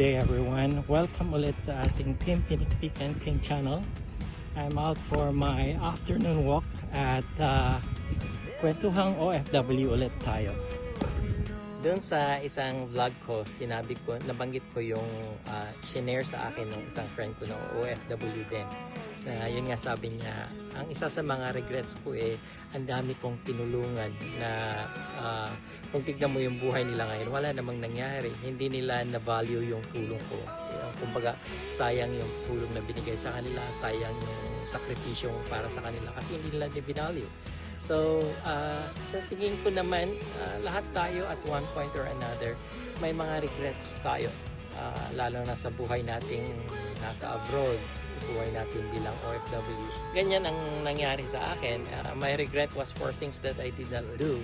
day everyone. Welcome ulit sa ating Team Pinikpikan King channel. I'm out for my afternoon walk at uh, Kwentuhang OFW ulit tayo. Doon sa isang vlog ko, sinabi ko, nabanggit ko yung uh, shinare sa akin ng isang friend ko na OFW din. Na yun nga sabi niya, ang isa sa mga regrets ko eh, ang dami kong tinulungan na uh, kung tignan mo yung buhay nila ngayon, wala namang nangyari. Hindi nila na-value yung tulong ko. Kumbaga, sayang yung tulong na binigay sa kanila, sayang yung sakripisyo para sa kanila kasi hindi nila na-value. So, uh, sa tingin ko naman, uh, lahat tayo at one point or another, may mga regrets tayo. Uh, lalo na sa buhay nating nasa abroad, buhay natin bilang OFW. Ganyan ang nangyari sa akin. Uh, my regret was for things that I did not do.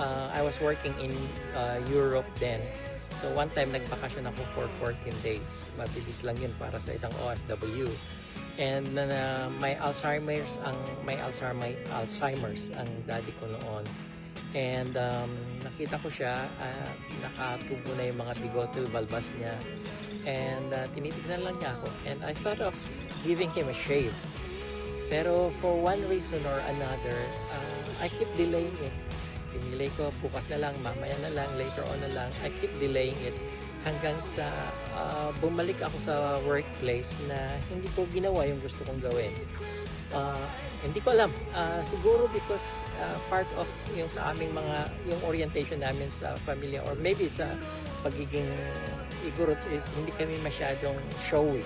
Uh, I was working in uh, Europe then. So one time nagbakasyon ako for 14 days. Mabilis lang yun para sa isang OFW. And uh, may Alzheimer's ang may Alzheimer Alzheimer's ang daddy ko noon. And um, nakita ko siya, uh, nakatubo na yung mga bigote, balbas niya. And uh, tinitignan lang niya ako. And I thought of giving him a shave. Pero for one reason or another, uh, I keep delaying it. Pinilay ko, bukas na lang, mamaya na lang, later on na lang. I keep delaying it hanggang sa uh, bumalik ako sa workplace na hindi ko ginawa yung gusto kong gawin. Uh, hindi ko alam. Uh, siguro because uh, part of yung sa aming mga, yung orientation namin sa pamilya or maybe sa pagiging igurot is hindi kami masyadong showy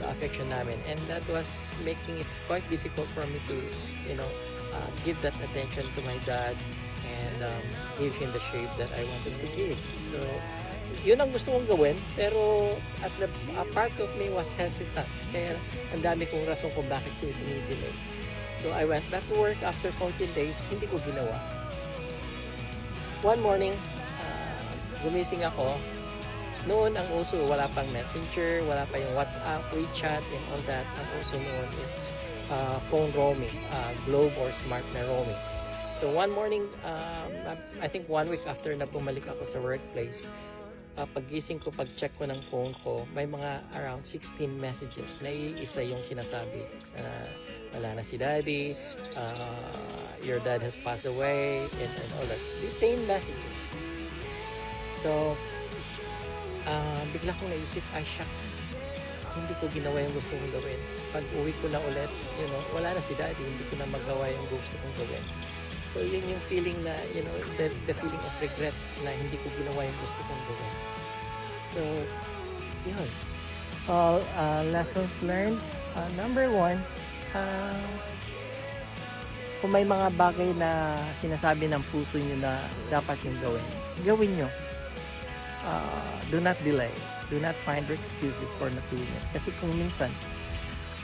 sa affection namin. And that was making it quite difficult for me to, you know, uh, give that attention to my dad and um, give him the shape that I wanted to give. So, yun ang gusto kong gawin, pero at the, a part of me was hesitant. Kaya ang dami kong rason kung bakit ko ito So, I went back to work after 14 days, hindi ko ginawa. One morning, uh, gumising ako, noon ang uso, wala pang messenger, wala pa yung WhatsApp, WeChat, and all that. Ang uso noon is uh, phone roaming, uh, globe or smart na roaming. So one morning, um, I think one week after na bumalik ako sa workplace, uh, pagising ko, pag-check ko ng phone ko, may mga around 16 messages na iisa yung sinasabi. Uh, wala na si daddy, uh, your dad has passed away, and, and all that. The same messages. So, uh, bigla kong naisip, ay shucks, hindi ko ginawa yung gusto kong gawin. Pag uwi ko na ulit, you know, wala na si daddy, hindi ko na magawa yung gusto kong gawin. So yun yung feeling na, you know, the, the feeling of regret na hindi ko ginawa yung gusto kong gawin. So, yun. All uh, lessons learned. Uh, number one, uh, kung may mga bagay na sinasabi ng puso nyo na dapat yung gawin, gawin nyo. Uh, do not delay. Do not find excuses for not doing it. Kasi kung minsan,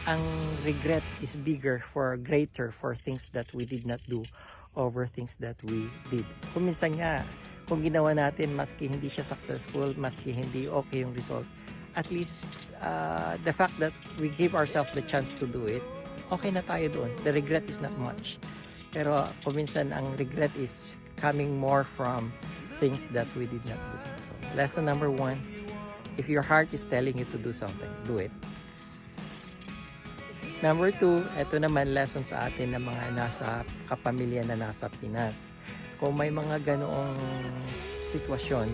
ang regret is bigger for greater for things that we did not do over things that we did. Kung minsan nga, kung ginawa natin, maski hindi siya successful, maski hindi okay yung result, at least uh, the fact that we give ourselves the chance to do it, okay na tayo doon. The regret is not much. Pero kung minsan ang regret is coming more from things that we did not do. So, lesson number one, if your heart is telling you to do something, do it. Number two, ito naman lesson sa atin ng mga nasa kapamilya na nasa Pinas. Kung may mga ganoong sitwasyon,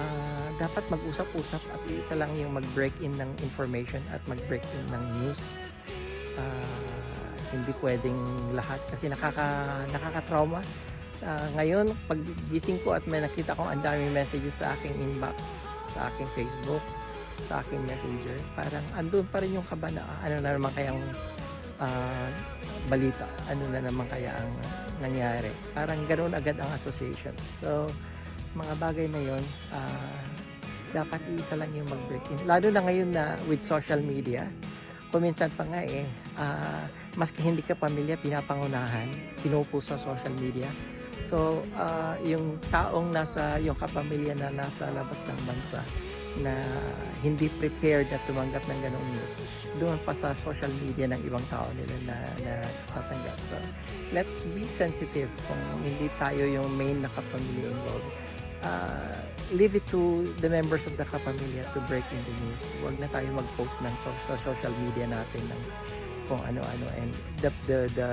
uh, dapat mag-usap-usap at isa lang yung mag-break in ng information at mag-break in ng news. Uh, hindi pwedeng lahat kasi nakaka, nakaka-trauma. Uh, ngayon, pag gising ko at may nakita kong ang daming messages sa aking inbox, sa aking Facebook, sa aking messenger, parang andun pa rin yung kaba na ano na naman kayang uh, balita, ano na naman kaya ang nangyari. Parang ganoon agad ang association. So, mga bagay na yon uh, dapat isa lang yung mag-break in. Lalo na ngayon na with social media, kuminsan pa nga eh, uh, maski hindi ka pamilya, pinapangunahan, pinupost sa social media. So, uh, yung taong nasa, yung kapamilya na nasa labas ng bansa, na hindi prepared na tumanggap ng ganong news doon pa sa social media ng ibang tao nila na, na tatanggap. So, let's be sensitive kung hindi tayo yung main na kapamilya involved. Uh, leave it to the members of the kapamilya to break in the news. Huwag na tayo mag-post ng so, sa social media natin ng kung ano-ano and the, the, the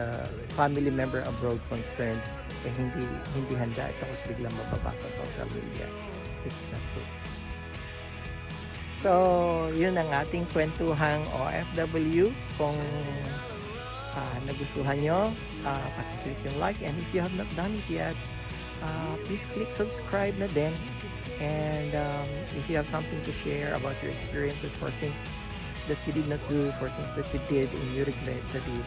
family member abroad concerned eh hindi hindi handa ito tapos biglang mababa sa social media. It's not good. So, yun ang ating kwentuhang OFW. Kung ah, nagustuhan nyo, uh, pakiclick yung like. And if you have not done it yet, uh, please click subscribe na din. And um, if you have something to share about your experiences for things that you did not do, for things that you did and you regret to do,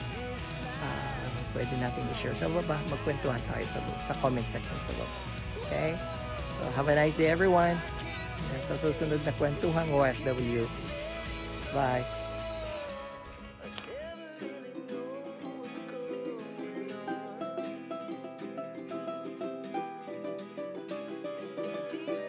uh, pwede natin i-share sa baba. Magkwentuhan tayo sa, sa comment section sa baba. Okay? So, have a nice day everyone. And sa susunod na kwentuhang OFW. Bye.